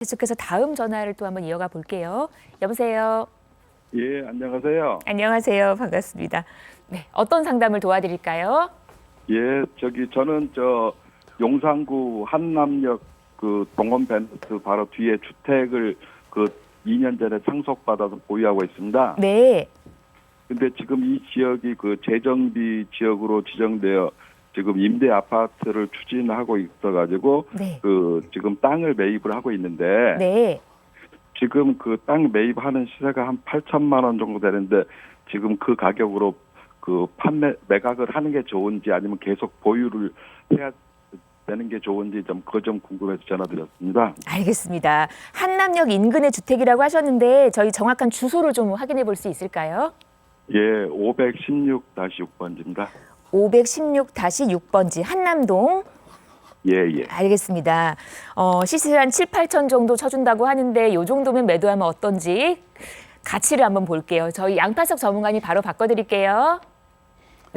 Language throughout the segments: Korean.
계속해서 다음 전화를 또 한번 이어가 볼게요. 여보세요. 예, 안녕하세요. 안녕하세요. 반갑습니다. 네, 어떤 상담을 도와드릴까요? 예, 저기 저는 저 용산구 한남역 그 동원 벤트 바로 뒤에 주택을 그 2년 전에 상속받아서 보유하고 있습니다. 네. 근데 지금 이 지역이 그 재정비 지역으로 지정되어 지금 임대 아파트를 추진하고 있어가지고 네. 그 지금 땅을 매입을 하고 있는데 네. 지금 그 땅 매입하는 시세가 한 8천만 원 정도 되는데 지금 그 가격으로 그 판매 매각을 하는 게 좋은지 아니면 계속 보유를 해야 되는 게 좋은지 좀그점 궁금해서 전화드렸습니다. 알겠습니다. 한남역 인근의 주택이라고 하셨는데 저희 정확한 주소를 좀 확인해 볼 수 있을까요? 예, 516-6번지입니다. 516-6번지 한남동. 예, 예. 알겠습니다. 어, 시세 한 7, 8천 정도 쳐준다고 하는데 요 정도면 매도하면 어떤지 가치를 한번 볼게요. 저희 양파석 전문가님 바로 바꿔드릴게요.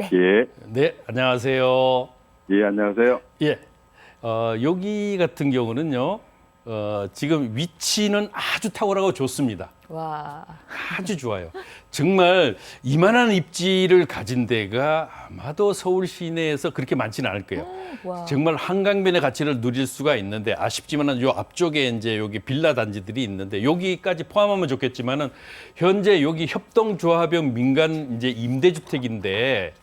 예, 네, 안녕하세요. 예, 안녕하세요. 예, 어, 여기 같은 경우는요, 어, 지금 위치는 아주 탁월하고 좋습니다. 와. 아주 좋아요. 정말 이만한 입지를 가진 데가 아마도 서울 시내에서 그렇게 많지는 않을 거예요. 와. 정말 한강변의 가치를 누릴 수가 있는데 아쉽지만은 요 앞쪽에 이제 여기 빌라 단지들이 있는데 여기까지 포함하면 좋겠지만은 현재 여기 협동조합형 민간 이제 임대주택인데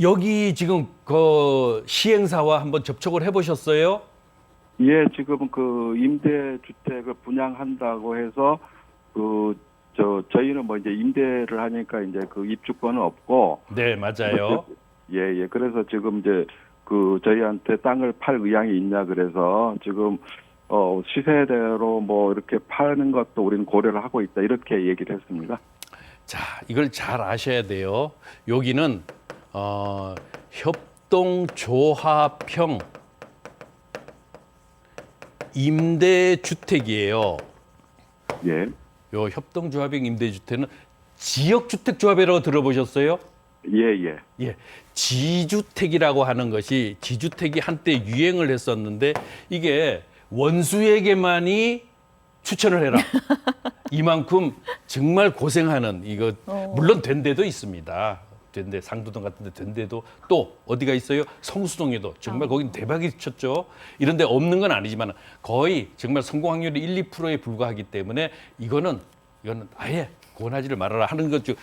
여기 지금 그 시행사와 한번 접촉을 해보셨어요? 예, 지금 그 임대 주택을 분양한다고 해서 그 저 저희는 뭐 이제 임대를 하니까 이제 그 입주권은 없고 네, 맞아요. 예, 예. 그래서 지금 이제 그 저희한테 땅을 팔 의향이 있냐 그래서 지금 어 시세대로 뭐 이렇게 파는 것도 우리는 고려를 하고 있다 이렇게 얘기를 했습니다. 자, 이걸 잘 아셔야 돼요. 여기는 어, 협동 조합형 임대주택이에요. 예. 요 협동조합형 임대주택은 지역주택조합이라고 들어보셨어요? 예, 예. 예, 지주택이라고 하는 것이 지주택이 한때 유행을 했었는데 이게 원수에게만이 추천을 해라. 이만큼 정말 고생하는 이거 물론 된 데도 있습니다. 된데 상도동 같은 데 된 데도 또 어디가 있어요? 성수동에도 정말 거긴 대박이 쳤죠. 이런 데 없는 건 아니지만 거의 정말 성공 확률이 1, 2%에 불과하기 때문에 이거는 이거는 아예 권하지를 말아라 하는 거죠.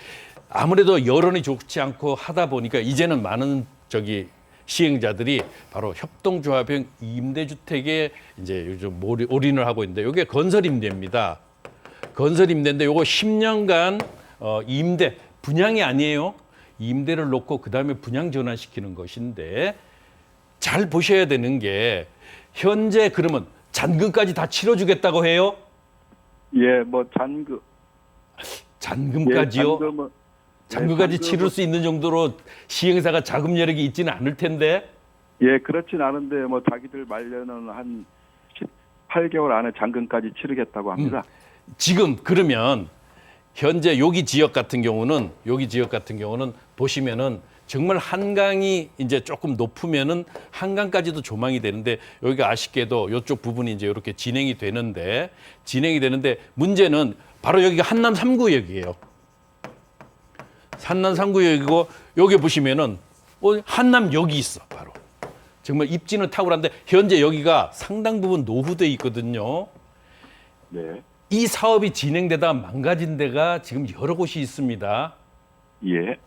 아무래도 여론이 좋지 않고 하다 보니까 이제는 많은 저기 시행자들이 바로 협동조합형 임대주택에 이제 요즘 올인을 하고 있는데 이게 건설 임대입니다. 건설 임대인데 요거 10년간 어, 임대 분양이 아니에요. 임대를 놓고 그 다음에 분양 전환시키는 것인데 잘 보셔야 되는 게 현재 그러면 잔금까지 다 치러주겠다고 해요. 예, 뭐 잔금 잔금까지요. 예, 잔금은 잔금까지 예, 치를 수 있는 정도로 시행사가 자금 여력이 있지는 않을 텐데. 예, 그렇진 않은데 뭐 자기들 말려는 한 18개월 안에 잔금까지 치르겠다고 합니다. 지금 그러면 현재 여기 지역 같은 경우는 여기 지역 같은 경우는 보시면은 정말 한강이 이제 조금 높으면은 한강까지도 조망이 되는데 여기가 아쉽게도 이쪽 부분이 이제 이렇게 진행이 되는데 진행이 되는데 문제는 바로 여기가 한남 3구역이에요. 한남 3구역이고 여기 보시면은 어, 한남역이 있어 바로. 정말 입지는 탁월한데 현재 여기가 상당 부분 노후돼 있거든요. 네. 이 사업이 진행되다 망가진 데가 지금 여러 곳이 있습니다. 예.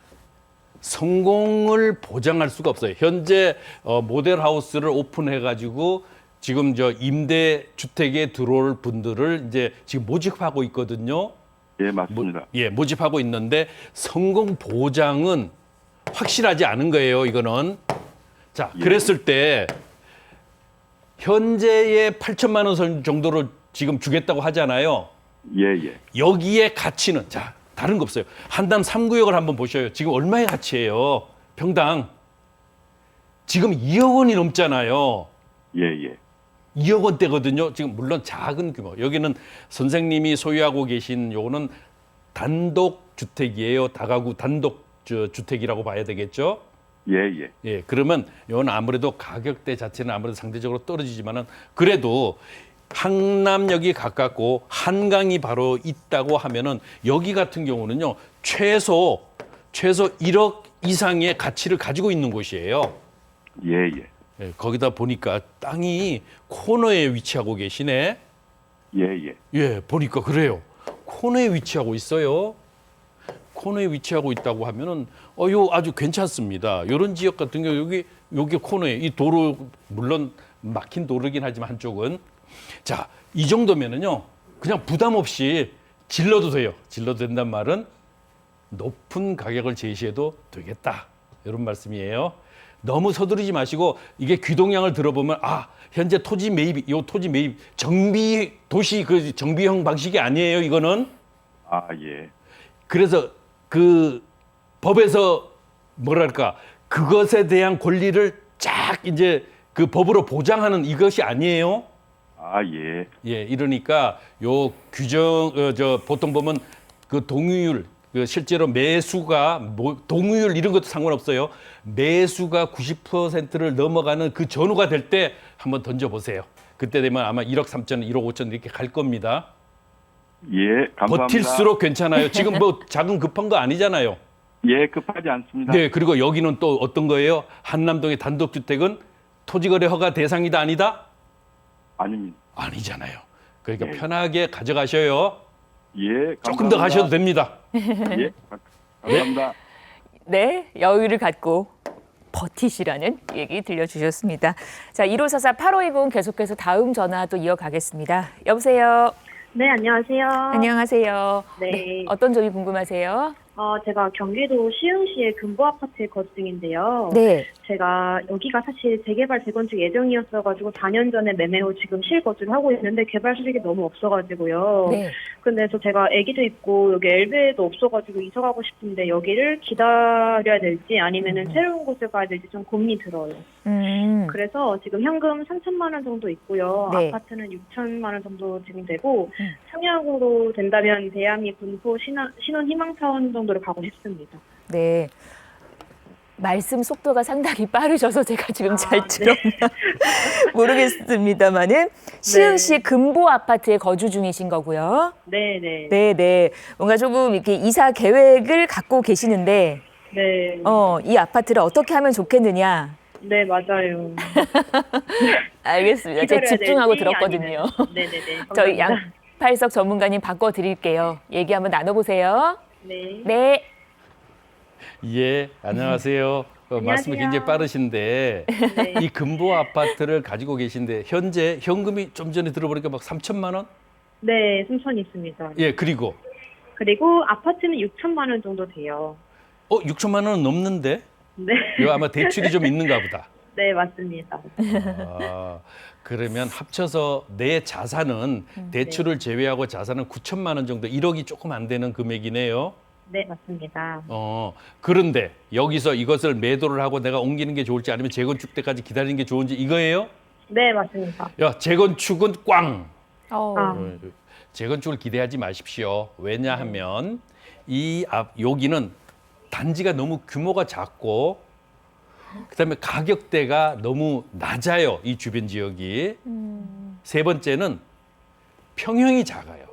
성공을 보장할 수가 없어요. 현재 어, 모델 하우스를 오픈해 가지고 지금 저 임대 주택에 들어올 분들을 이제 지금 모집하고 있거든요. 예, 모, 맞습니다. 예, 모집하고 있는데 성공 보장은 확실하지 않은 거예요. 이거는 자, 예. 그랬을 때 현재의 8천만 원선 정도로 지금 주겠다고 하잖아요. 예, 예. 여기에 가치는 자 다른 거 없어요. 한담 3구역을 한번 보셔요. 지금 얼마의 가치예요? 평당 지금 2억 원이 넘잖아요. 예, 예. 2억 원대거든요. 지금 물론 작은 규모. 여기는 선생님이 소유하고 계신 요거는 단독 주택이에요. 다가구 단독 저, 주택이라고 봐야 되겠죠. 예, 예. 예, 그러면 이건 아무래도 가격대 자체는 아무래도 상대적으로 떨어지지만은 그래도 항남역이 가깝고 한강이 바로 있다고 하면은 여기 같은 경우는요 최소 최소 1억 이상의 가치를 가지고 있는 곳이에요. 예, 예. 예, 거기다 보니까 땅이 코너에 위치하고 계시네. 예, 예. 예, 보니까 그래요. 코너에 위치하고 있어요. 코너에 위치하고 있다고 하면은 어, 요 아주 괜찮습니다. 요런 지역 같은 경우 여기 여기 코너에 이 도로 물론 막힌 도로긴 하지만 한쪽은 자, 이 정도면은요. 그냥 부담 없이 질러도 돼요. 질러도 된단 말은 높은 가격을 제시해도 되겠다. 이런 말씀이에요. 너무 서두르지 마시고 이게 귀동량을 들어보면 아 현재 토지 매입 요 토지 매입 정비 도시 그 정비형 방식이 아니에요 이거는 아, 예. 그래서 그 법에서 뭐랄까 그것에 대한 권리를 쫙 이제 그 법으로 보장하는 이것이 아니에요. 아, 예. 예, 이러니까 요 규정 어, 저 보통 보면 그 동의율 그 실제로 매수가 뭐 동의율 이런 것도 상관없어요. 매수가 90%를 넘어가는 그 전후가 될 때 한번 던져 보세요. 그때 되면 아마 1억 3천, 1억 5천 이렇게 갈 겁니다. 예, 감사합니다. 버틸수록 괜찮아요. 지금 뭐 자금 급한 거 아니잖아요. 예, 급하지 않습니다. 네, 그리고 여기는 또 어떤 거예요? 한남동의 단독주택은 토지거래 허가 대상이다 아니다? 아닙니다. 아니잖아요. 그러니까 네. 편하게 가져가셔요. 예, 조금 더 감사합니다. 가셔도 됩니다. 예, 감사합니다. 네, 여유를 갖고 버티시라는 얘기 들려주셨습니다. 자, 1544 8520 계속해서 다음 전화 또 이어가겠습니다. 여보세요. 네, 안녕하세요. 안녕하세요. 네. 어떤 점이 궁금하세요? 어, 제가 경기도 시흥시의 금보 아파트에 거주 중인데요. 네. 제가 여기가 사실 재개발 재건축 예정이었어가지고 4년 전에 매매 후 지금 실거주를 하고 있는데 개발 수익이 너무 없어가지고요. 네. 근데 저 제가 아기도 있고 여기 엘베도 없어가지고 이사 가고 싶은데 여기를 기다려야 될지 아니면은 새로운 곳을 가야 될지 좀 고민이 들어요. 음. 그래서 지금 현금 3천만 원 정도 있고요. 네. 아파트는 6천만 원 정도 지금 되고 음. 청약으로 된다면 대양이 군포 신혼, 신혼 희망타운 정도 를 가고 싶습니다. 네. 말씀 속도가 상당히 빠르셔서 제가 지금 잘 아, 네. 들었나 모르겠습니다만은 시흥시 금보 아파트에 거주 중이신 거고요. 네, 네, 네, 네. 뭔가 조금 이렇게 이사 계획을 갖고 계시는데 네, 어, 이 아파트를 어떻게 하면 좋겠느냐. 네 맞아요. 알겠습니다. 제가 기다려야 집중하고 될지 들었거든요. 아니면- 네, 네, 네. 저희 감사합니다. 양팔석 전문가님 바꿔 드릴게요. 얘기 한번 나눠 보세요. 네. 네. 예, 안녕하세요. 어, 말씀이. 굉장히 빠르신데 네. 이 금보 아파트를 가지고 계신데 현재 현금이 좀 전에 들어보니까 막 3천만 원? 네, 순천이 있습니다. 예, 그리고 그리고 아파트는 6천만 원 정도 돼요. 어 6천만 원은 넘는데 네, 이거 아마 대출이 좀 있는가 보다. 네 맞습니다. 아, 그러면 합쳐서 내 자산은 대출을 제외하고 자산은 9천만 원 정도, 1억이 조금 안 되는 금액이네요. 네 맞습니다. 어, 그런데 여기서 이것을 매도를 하고 내가 옮기는 게 좋을지 아니면 재건축 때까지 기다리는 게 좋은지 이거예요? 네 맞습니다. 야, 재건축은 꽝. 어. 아. 어, 재건축을 기대하지 마십시오. 왜냐하면 이 앞 여기는 단지가 너무 규모가 작고 그다음에 가격대가 너무 낮아요. 이 주변 지역이. 세 번째는 평형이 작아요.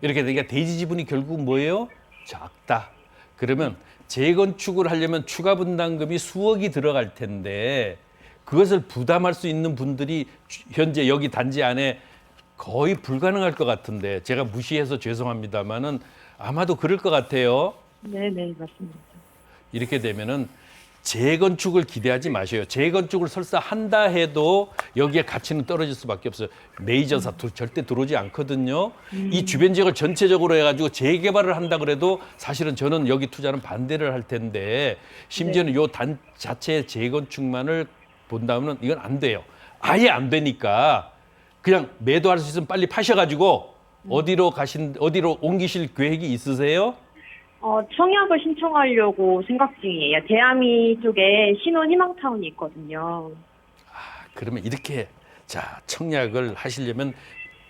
이렇게 되니까 대지 지분이 결국 뭐예요? 작다. 그러면 재건축을 하려면 추가 분담금이 수억이 들어갈 텐데 그것을 부담할 수 있는 분들이 주- 현재 여기 단지 안에 거의 불가능할 것 같은데 제가 무시해서 죄송합니다만은 아마도 그럴 것 같아요. 네, 네 맞습니다. 이렇게 되면은 재건축을 기대하지 마셔요. 재건축을 설사 한다 해도 여기에 가치는 떨어질 수밖에 없어요. 메이저사 도- 절대 들어오지 않거든요. 이 주변 지역을 전체적으로 해가지고 재개발을 한다 그래도 사실은 저는 여기 투자는 반대를 할 텐데 심지어는 요 단 자체의 재건축만을 본다면 이건 안 돼요. 아예 안 되니까 그냥 매도할 수 있으면 빨리 파셔가지고 어디로 가신 어디로 옮기실 계획이 있으세요? 어, 청약을 신청하려고 생각 중이에요. 대암이 쪽에 신혼 희망타운이 있거든요. 그러면 이렇게 자 청약을 하시려면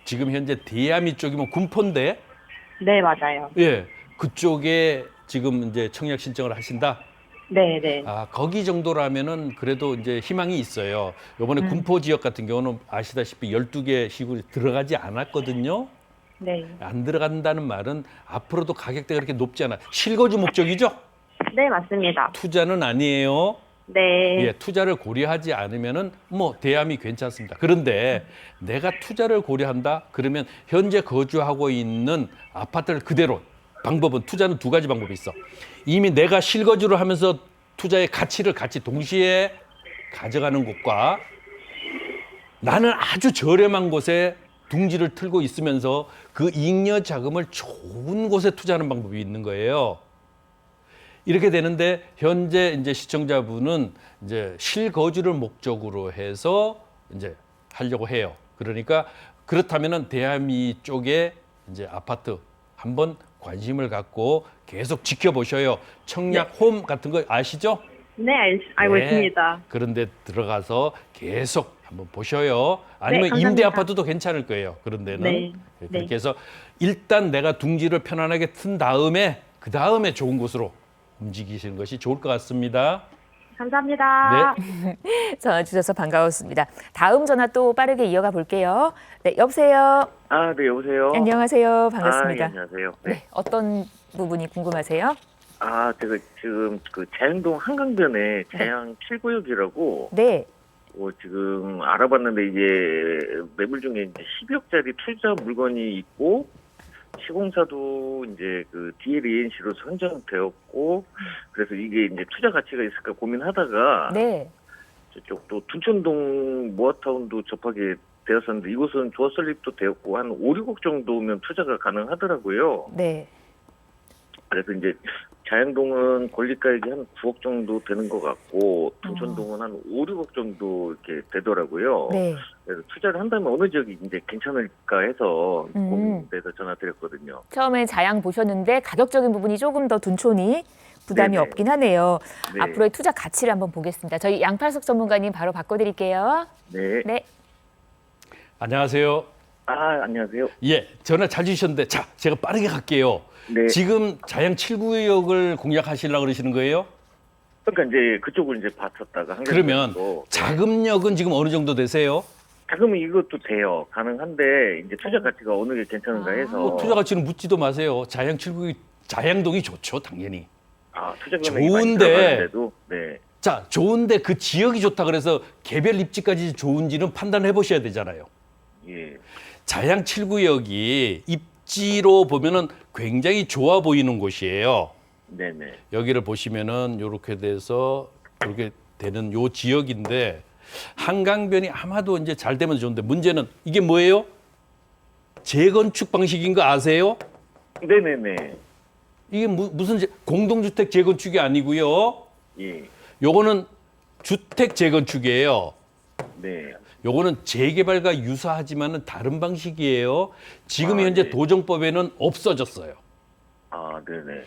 지금 현재 대야미 쪽이면 군포인데 네, 맞아요. 예 그쪽에 지금 이제 청약 신청을 하신다 네, 네. 아, 거기 정도라면은 그래도 이제 희망이 있어요. 요번에 음. 군포 지역 같은 경우는 아시다시피 12개 시군이 들어가지 않았거든요. 네. 안 들어간다는 말은 앞으로도 가격대가 그렇게 높지 않아. 실거주 목적이죠? 네, 맞습니다. 투자는 아니에요. 네. 예, 투자를 고려하지 않으면은 뭐 대암이 괜찮습니다. 그런데 내가 투자를 고려한다 그러면 현재 거주하고 있는 아파트를 그대로 방법은 투자는 두 가지 방법이 있어. 이미 내가 실거주를 하면서 투자의 가치를 같이 동시에 가져가는 곳과 나는 아주 저렴한 곳에 둥지를 틀고 있으면서 그 잉여 자금을 좋은 곳에 투자하는 방법이 있는 거예요. 이렇게 되는데 현재 이제 시청자분은 이제 실거주를 목적으로 해서 이제 하려고 해요. 그러니까 그렇다면은 대한미 쪽에 이제 아파트 한번 관심을 갖고 계속 지켜보셔요. 청약 홈 같은 거 아시죠? 네, 알, 알고 네. 있습니다. 그런데 들어가서 계속 한번 보셔요. 아니면 네. 임대 아파트도 괜찮을 거예요. 그런 데는 네. 그렇게 네. 해서 일단 내가 둥지를 편안하게 튼 다음에 그 다음에 좋은 곳으로 움직이시는 것이 좋을 것 같습니다. 감사합니다. 네. 전화 주셔서 반가웠습니다. 다음 전화 또 빠르게 이어가 볼게요. 네, 여보세요. 아, 네, 여보세요. 안녕하세요. 아, 예, 반갑습니다. 안녕하세요. 네. 네, 어떤 부분이 궁금하세요? 아, 제가 지금 그 자양동 한강변에 자양 7구역이라고 네, 어, 지금 알아봤는데 이제 매물 중에 이제 10억짜리 투자 물건이 있고 시공사도 이제 그 DLENC로 선정되었고 그래서 이게 이제 투자 가치가 있을까 고민하다가 네, 저쪽 또 둔천동 모아타운도 접하게 되었었는데 이곳은 조합 설립도 되었고 한 5, 6억 정도면 투자가 가능하더라고요. 네. 그래서 이제 자양동은 권리가액이 한 9억 정도 되는 것 같고 둔천동은 한 5, 6억 정도 이렇게 되더라고요. 네. 그래서 투자를 한다면 어느 지역이 이제 괜찮을까 해서 음. 고민돼서 전화드렸거든요. 처음에 자양 보셨는데 가격적인 부분이 조금 더 둔촌이 부담이 네네. 없긴 하네요. 네. 앞으로의 투자 가치를 한번 보겠습니다. 저희 양팔석 전문가님 바로 바꿔드릴게요. 네. 네, 안녕하세요. 아 안녕하세요. 예, 전화 잘 주셨는데 자, 제가 빠르게 갈게요. 네. 지금 자양 7구역을 공략하시려고 그러시는 거예요? 그러니까 이제 그쪽을 이제 한 그러면 개도 자금력은 지금 어느 정도 되세요? 자금은 이것도 돼요. 가능한데 이제 투자 가치가 어느 게 괜찮은가 해서 뭐 투자 가치는 묻지도 마세요. 자양 7구역 자양동이 좋죠, 당연히. 아, 투자 금액이 많이 좋은데. 들어가는데도 네. 자, 좋은데 그 지역이 좋다 그래서 개별 입지까지 좋은지는 판단해 보셔야 되잖아요. 예. 자양 7구역이 입 지로 보면은 굉장히 좋아 보이는 곳이에요. 네네. 여기를 보시면은 이렇게 돼서 이렇게 되는 요 지역인데 한강변이 아마도 이제 잘 되면 좋은데 문제는 이게 뭐예요? 재건축 방식인 거 아세요? 네네네. 이게 무, 무슨 재- 공동주택 재건축이 아니고요. 예. 요거는 주택 재건축이에요. 네. 요거는 재개발과 유사하지만은 다른 방식이에요. 지금 아, 현제 네. 도정법에는 없어졌어요. 아, 네네.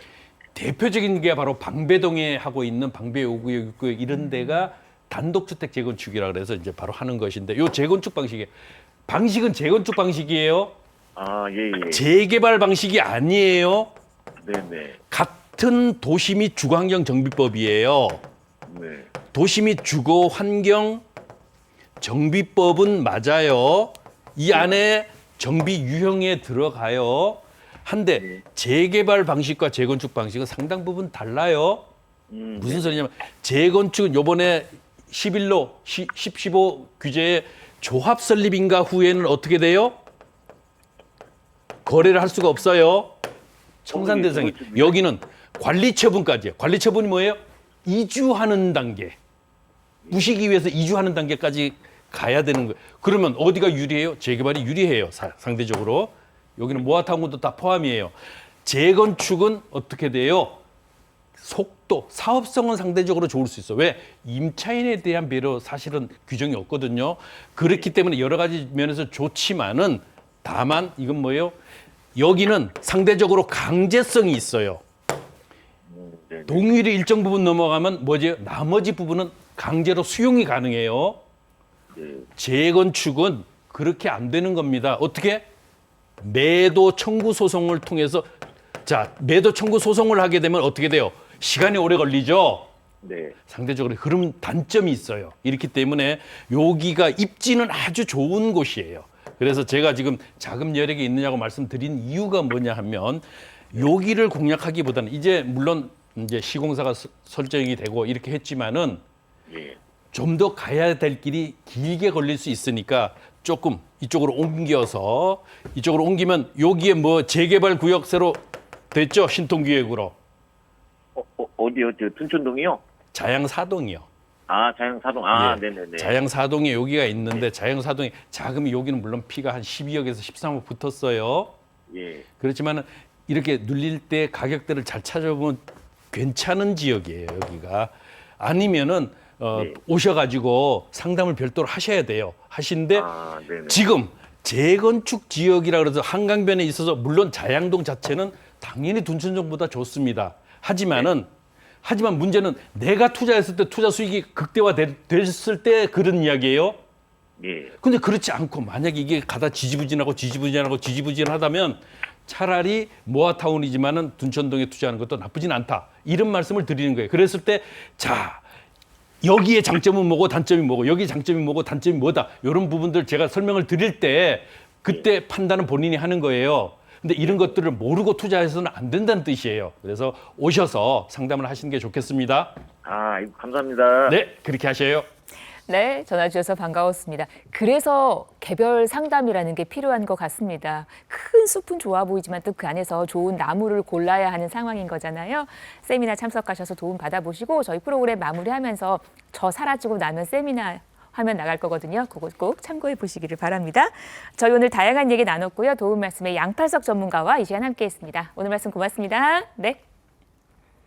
대표적인 게 바로 방배동에 하고 있는 방배 5구역, 6구역 이런 데가 단독주택 재건축이라 그래서 이제 바로 하는 것인데 요 재건축 방식이 방식은 재건축 방식이에요. 아, 예, 예. 재개발 방식이 아니에요. 네네. 같은 도시 및 주거환경 정비법이에요. 네. 도시 및 주거 환경 정비법은 맞아요. 이 안에 정비 유형에 들어가요. 한데 네. 재개발 방식과 재건축 방식은 상당 부분 달라요. 음, 무슨 소리냐면 재건축은 요번에 11로 10, 15 규제에 조합 설립인가 후에는 어떻게 돼요? 거래를 할 수가 없어요. 청산 대상이 여기는 관리 처분까지예요. 관리 처분이 뭐예요? 이주하는 단계. 부시기 위해서 이주하는 단계까지 가야 되는 거예요. 그러면 어디가 유리해요? 재개발이 유리해요. 사- 상대적으로. 여기는 모아타운도 다 포함이에요. 재건축은 어떻게 돼요? 속도, 사업성은 상대적으로 좋을 수 있어. 왜? 임차인에 대한 배려 사실은 규정이 없거든요. 그렇기 때문에 여러 가지 면에서 좋지만은 다만 이건 뭐예요? 여기는 상대적으로 강제성이 있어요. 동일이 일정 부분 넘어가면 뭐지? 나머지 부분은 강제로 수용이 가능해요. 네. 재건축은 그렇게 안 되는 겁니다. 어떻게? 매도 청구 소송을 통해서 자, 매도 청구 소송을 하게 되면 어떻게 돼요? 시간이 오래 걸리죠. 네. 상대적으로 그런 단점이 있어요. 이렇기 때문에 여기가 입지는 아주 좋은 곳이에요. 그래서 제가 지금 자금 여력이 있느냐고 말씀드린 이유가 뭐냐 하면 여기를 공략하기보다는 이제 물론 이제 시공사가 서- 설정이 되고 이렇게 했지만은 예. 좀 더 가야 될 길이 길게 걸릴 수 있으니까 조금 이쪽으로 옮겨서 이쪽으로 옮기면 여기에 뭐 재개발 구역 새로 됐죠 신통기획으로 어, 어, 어디요? 저 둔촌동이요? 자양사동이요. 아, 자양사동. 아, 예. 네네네. 자양사동에 여기가 있는데 자양사동에 자금이 여기는 물론 피가 한 12억에서 13억 붙었어요. 예. 그렇지만 이렇게 눌릴 때 가격대를 잘 찾아보면 괜찮은 지역이에요 여기가 아니면은 어, 네. 오셔가지고 상담을 별도로 하셔야 돼요 하신데 아, 네네. 지금 재건축 지역이라 그래서 한강변에 있어서 물론 자양동 자체는 당연히 둔촌정보다 좋습니다 하지만은 하지만 문제는 내가 투자했을 때 투자 수익이 극대화 됐을 때 그런 이야기예요. 예. 근데 그렇지 않고 만약에 이게 가다 지지부진하고 지지부진하고 지지부진하다면 차라리 모아타운이지만은 둔천동에 투자하는 것도 나쁘진 않다. 이런 말씀을 드리는 거예요. 그랬을 때 자, 여기에 장점은 뭐고 단점이 뭐고 여기 장점이 뭐고 단점이 뭐다. 이런 부분들 제가 설명을 드릴 때 그때 판단은 본인이 하는 거예요. 근데 이런 것들을 모르고 투자해서는 안 된다는 뜻이에요. 그래서 오셔서 상담을 하시는 게 좋겠습니다. 아, 감사합니다. 네, 그렇게 하셔요. 네, 전화 주셔서 반가웠습니다. 그래서 개별 상담이라는 게 필요한 것 같습니다. 큰 숲은 좋아 보이지만 또 그 안에서 좋은 나무를 골라야 하는 상황인 거잖아요. 세미나 참석하셔서 도움 받아보시고 저희 프로그램 마무리하면서 저 사라지고 나면 세미나 화면 나갈 거거든요. 그거 꼭 참고해 보시기를 바랍니다. 저희 오늘 다양한 얘기 나눴고요. 도움 말씀에 양팔석 전문가와 이 시간 함께했습니다. 오늘 말씀 고맙습니다. 네.